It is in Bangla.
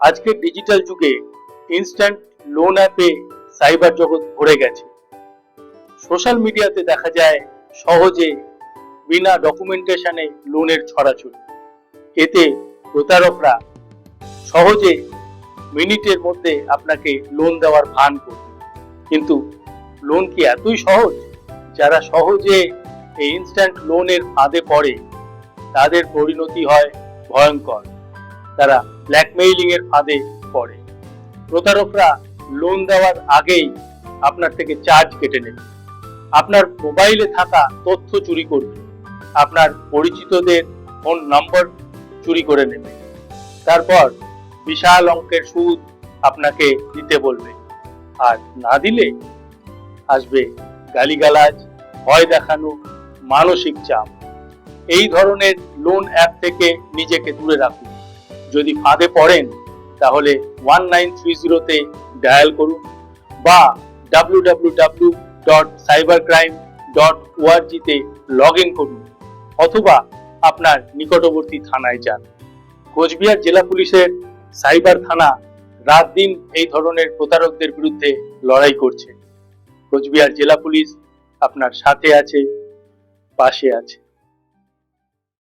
আজকের ডিজিটাল যুগে ইনস্ট্যান্ট লোন অ্যাপে সাইবার জগৎ ভরে গেছে। সোশ্যাল মিডিয়াতে দেখা যায় সহজে বিনা ডকুমেন্টেশনে লোনের ছড়াছড়ি। এতে প্রতারকরা সহজে মিনিটের মধ্যে আপনাকে লোন দেওয়ার ভান করবে। কিন্তু লোন কি এতই সহজ? যারা সহজে এই ইনস্ট্যান্ট লোনের ফাঁদে পড়ে, তাদের পরিণতি হয় ভয়ঙ্কর। তারা ব্ল্যাকমেইলিং এর ফাঁদে পড়ে। প্রতারকরা লোন দেওয়ার আগেই আপনার থেকে চার্জ কেটে নেবে। আপনার মোবাইলে থাকা তথ্য চুরি করবে। আপনার পরিচিতদের ফোন নম্বর চুরি করে নেবে। তারপর বিশাল অঙ্কের সুদ আপনাকে দিতে বলবে। আর না দিলে আসবে গালিগালাজ, ভয় দেখানো, মানসিক চাপ। এই ধরনের লোন অ্যাপ থেকে নিজেকে দূরে রাখুন। যদি ফাঁদে পড়েন, তাহলে ওয়ান নাইন থ্রি জিরোতে ডায়াল করুন বা W W W dot cyber crime dot ওআরজিতে log in করুন অথবা আপনার নিকটবর্তী থানায় যান। কোচবিহার জেলা পুলিশের সাইবার থানা রাত দিন এই ধরনের প্রতারকদের বিরুদ্ধে লড়াই করছে। কোচবিহার জেলা পুলিশ আপনার সাথে আছে, পাশে আছে।